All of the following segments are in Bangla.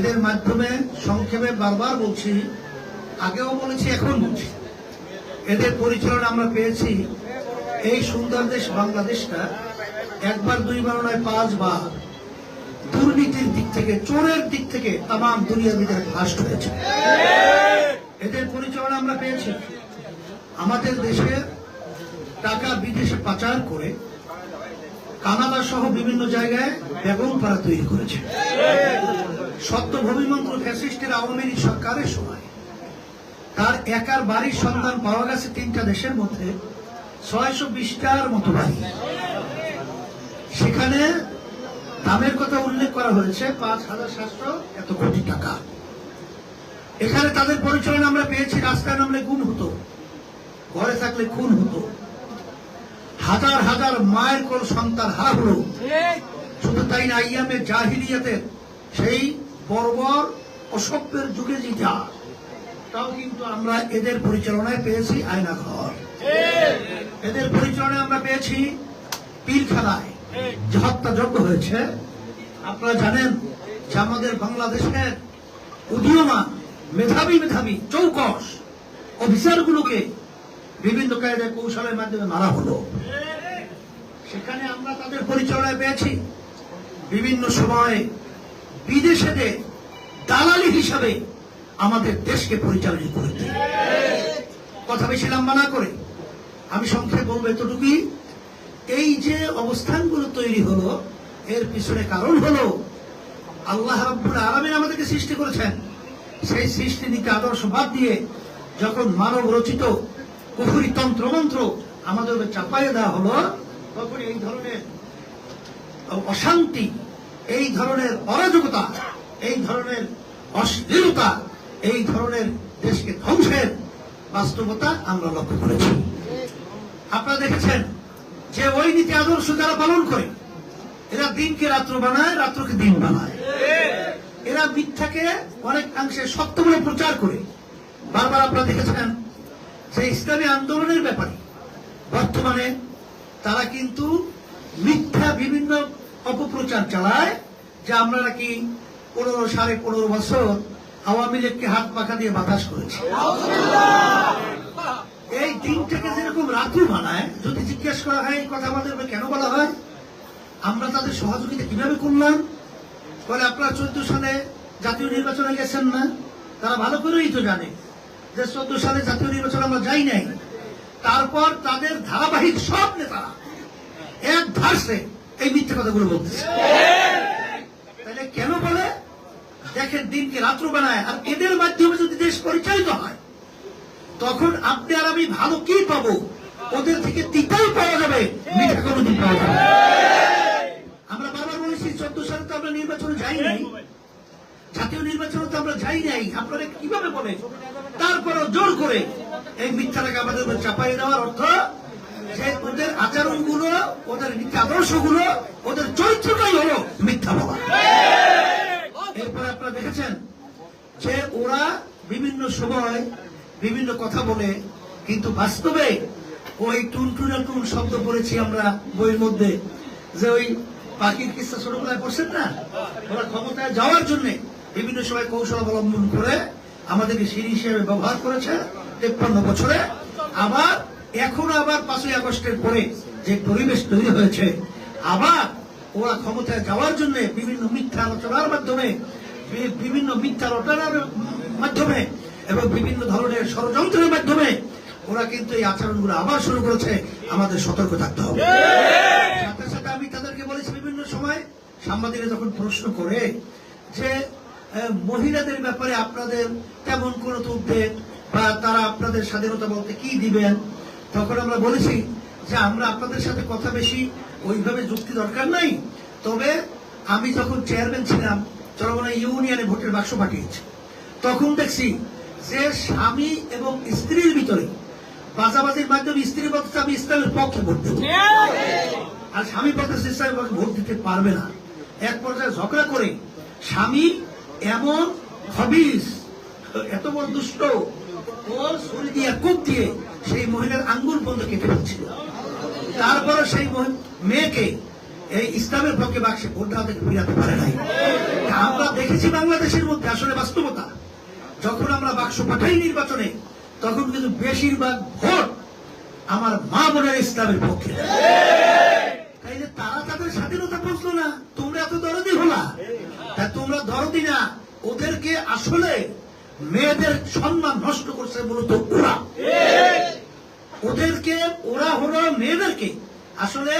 এদের মাধ্যমে সংক্ষেপে বারবার বলছি, আগেও বলেছি এখন বলছি। এদের পরিচালনা আমরা পেয়েছি এই সুন্দর দেশ বাংলাদেশটা একবার, দুইবার নয়, পাঁচবার। দুর্নীতির দিক থেকে, চোরের দিক থেকে তাম দুনিয়ার ভিতরে ফাস্ট হয়েছে। এদের পরিচালনা আমরা পেয়েছি। আমাদের দেশে টাকা বিদেশে পাচার করে কানাডা সহ বিভিন্ন জায়গায় বেগম পাড়া তৈরি করেছে। সত্য ভূমিমন্ত্র ফ্যাসিস্টের আওয়ামী লীগ সরকারের সময়। তার একার বাড়ির সন্ধান পাওয়া গেছে তিনটা দেশের মধ্যে। ছয়শো বিশটার মতো বাড়ি। সেখানে দামের কথা উল্লেখ করা হয়েছে, পাঁচ হাজার সাতশো এত কোটি টাকা। এখানে তাদের পরিচালনা আমরা পেয়েছি রাস্তায় নামলে গুণ হতো ঘরে থাকলে খুন হতো হাজার হাজার মায়ের কোন সন্তান হারা হলো। শুধু তাই না, আইয়ামে জাহিলিয়াতের সেই বর্বর অসভ্যের যুগে যেটা তাও কিন্তু আমরা এদের পরিচালনায় পেয়েছি আয়না ঘর এদের পরিচালনায় আমরা পেয়েছি পীরখানায় যে হত্যাযজ্ঞ হয়েছে। আপনারা জানেন যে আমাদের বাংলাদেশের উদীয়মান, মেধাবী মেধাবী, চৌকস অফিসারগুলোকে বিভিন্ন কায়দায় কৌশলের মাধ্যমে মারা হলো। সেখানে আমরা তাদের পরিচালনায় পেয়েছি। বিভিন্ন সময়ে বিদেশেতে দালালি হিসাবে আমাদের দেশকে পরিচালনা করেছে কথা বেশি লম্বা না করে। আমি সংক্ষেপে বলব এতটুকুই। এই যে অবস্থানগুলো তৈরি হলো, এর পিছনে কারণ হলো, আল্লাহ রাব্বুল আলামিন আমাদেরকে সৃষ্টি করেছেন। সেই সৃষ্টি নীতি আদর্শ বাদ দিয়ে যখন মানব রচিত কুফুরি তন্ত্রমন্ত্র আমাদের চাপাইয়ে দেওয়া হলো তখন এই ধরনের অশান্তি এই ধরনের অরাজকতা, এই ধরনের অশ্লীলতা, এই ধরনের দেশকে ধ্বংসের বাস্তবতা আমরা লক্ষ্য করেছি। আপনারা দেখেছেন যে ওই নীতি আদর্শ যারা পালন করে, এরা দিনকে রাত্র বানায়, রাত্রকে দিন বানায়। এরা মিথ্যাকে অনেকাংশে সত্য বলে প্রচার করে। বারবার আপনারা দেখেছেন যে ইসলামী আন্দোলনের ব্যাপারে বর্তমানে তারা কিন্তু মিথ্যা বিভিন্ন অপপ্রচার চালায়, যে আমরা নাকি পনেরো, সাড়ে পনেরো বছর আওয়ামী লীগকে হাত পাখা দিয়ে বাতাস করেছি। এই দিনটাকে যেরকম রাত্রি বানায়, যদি জিজ্ঞেস করা হয় এই কথা আমাদের কেন বলা হয়, আমরা তাদের সহযোগিতা কীভাবে করলাম, বলে আপনারা চোদ্দ সালে জাতীয় নির্বাচনে গেছেন না, তারা ভালো করেই তো জানে যে চোদ্দ সালে জাতীয় নির্বাচন আমরা যাই নাই। তারপর তাদের ধারাবাহিক সব নেতারা এক ধারসে এই মিথ্যে কথাগুলো বলতেছে। তাহলে কেন বলে? দেখেন, দিনকে রাত্র বানায়, আর এদের মাধ্যমে যদি দেশ পরিচালিত হয়, তখন আপনি আর আমি ভালো কি পাবো? ওদের থেকে তিতাই পাওয়া যাবে মিঠা কোনোদিন পাওয়া যাবে আমরা বারবার বলেছি, চোদ্দ সালে তো আমরা নির্বাচনে যাই নাই জাতীয় নির্বাচনে তো আমরা যাই নাই। আপনারা কীভাবে বলেন? তারপরও জোর করে এই মিথ্যাটাকে আমাদের চাপাই দেওয়ার অর্থ ওদের আচরণগুলো ওদের নীতি আদর্শগুলো ওদের চরিত্রটাই হলো মিথ্যা বলা। এরপরে আপনারা দেখেছেন যে ওরা বিভিন্ন সময় বিভিন্ন কথা বলে, কিন্তু বাস্তবে ওই টুনটুনা টুন শব্দ পড়েছি আমরা বইয়ের মধ্যে, যে ওই পাখির কিস্তা ছোটবেলায় পড়ছেন না? ওরা ক্ষমতায় যাওয়ার জন্য বিভিন্ন সময় কৌশল অবলম্বন করে আমাদেরকে সিঁড়ি হিসেবে ব্যবহার করেছে, তেপ্পান্ন বছরে। আবার এখন আবার পাঁচই আগস্টের পরে যে পরিবেশ তৈরি হয়েছে, আবার ওরা ক্ষমতায় যাওয়ার জন্য বিভিন্ন মিথ্যা আলোচনার মাধ্যমে বিভিন্ন মিথ্যা রটনার মাধ্যমে এবং বিভিন্ন ধরনের ষড়যন্ত্রের মাধ্যমে ওরা কিন্তু এই আচরণগুলো আবার শুরু করেছে। আমাদের সতর্ক থাকতে হবে। সাথে সাথে আমি তাদেরকে বলেছি বিভিন্ন সময় সাংবাদিকরা যখন প্রশ্ন করে যে মহিলাদের ব্যাপারে আপনাদের তেমন কোন উদ্বেগ বা তারা আপনাদের স্বাধীনতা বলতে কি দিবেন? তখন আমরা বলেছি যে আমরা আপনাদের সাথে কথা বেশি, ওইভাবে যুক্তি দরকার নাই। তবে আমি যখন চেয়ারম্যান ছিলাম চরমনা ইউনিয়নে ভোটের বাক্স পাঠিয়েছি। তখন দেখছি যে স্বামী এবং স্ত্রীর ভিতরে বাজাবাজির মাধ্যমে স্ত্রী বলতে আমি ইসলামের পক্ষে ভোট দেবো। আর স্বামী বলতেছে, ইসলামের পক্ষে ভোট দিতে পারবে না। এক পর্যায়ে ঝগড়া করে স্বামী এমন হবিস, এত বড় দুষ্ট ও ছুরি দিয়ে কূপ দিয়ে সেই মহিলার আঙ্গুল পর্যন্ত কেটে ফেলছিল তারপরে সেই মেয়েকে এই ইসলামের পক্ষে বাক্সে ভোটটা থেকে ফিরাতে পারে নাই। আমরা দেখেছি বাংলাদেশের মধ্যে আসলে বাস্তবতা। যখন আমরা বাক্স পাঠাই নির্বাচনে, তখন কিন্তু বেশিরভাগ ভোট আমার মা বোনের ইসলামের পক্ষে। তাই যে তারা তাদের স্বাধীনতা বুঝলো না, তোমরা এত দরদি হলা। তা তোমরা দরদি না, ওদেরকে আসলে মেয়েদের সম্মান নষ্ট করছে মূলত ওরা। ওদেরকে, ওরা হলো মেয়েদেরকে আসলে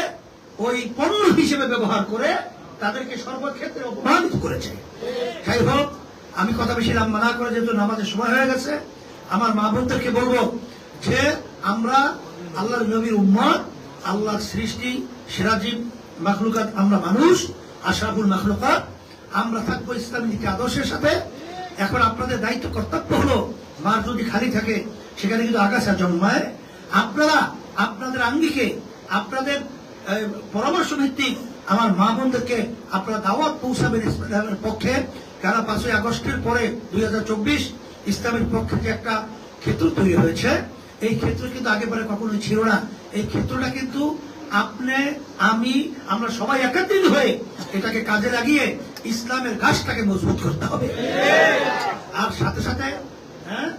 ওই পণ্য হিসেবে ব্যবহার করে তাদেরকে সর্বক্ষেত্রে অপমানিত করেছে। যাই হোক, আমি কথা বেশি লম্বা না করে যেহেতু নামাজের সময় হয়ে গেছে, আমার মা বোনদেরকে বলব যে আমরা আল্লাহর নবীর উম্মত, আল্লাহর সৃষ্টি সিরাজিম মাখলুকাত আমরা মানুষ, আশরাফুল মাখলুকাত। আমরা থাকব ইসলামী আদর্শের সাথে এখন আপনাদের দায়িত্ব কর্তব্য হলো, মার যদি খালি থাকে, সেখানে কিন্তু আগাছা জন্মায়, আপনারা আপনাদের আঙ্গিকে, আপনাদের পরামর্শ ভিত্তিক আমার মা বোনদেরকে আপনারা দাওয়াত পৌঁছাবেন ইসলামের পক্ষে। কেন পাঁচই আগস্টের পরে দুই ইসলামের পক্ষে যে একটা ক্ষেত্র তৈরি হয়েছে, এই ক্ষেত্র কিন্তু আগে পরে কখনোই ছিল না। এই ক্ষেত্রটা কিন্তু আপনি, আমি, আমরা সবাই একত্রিত হয়ে এটাকে কাজে লাগিয়ে ইসলামের গাছটাকে মজবুত করতে হবে। আর সাথে সাথে হ্যাঁ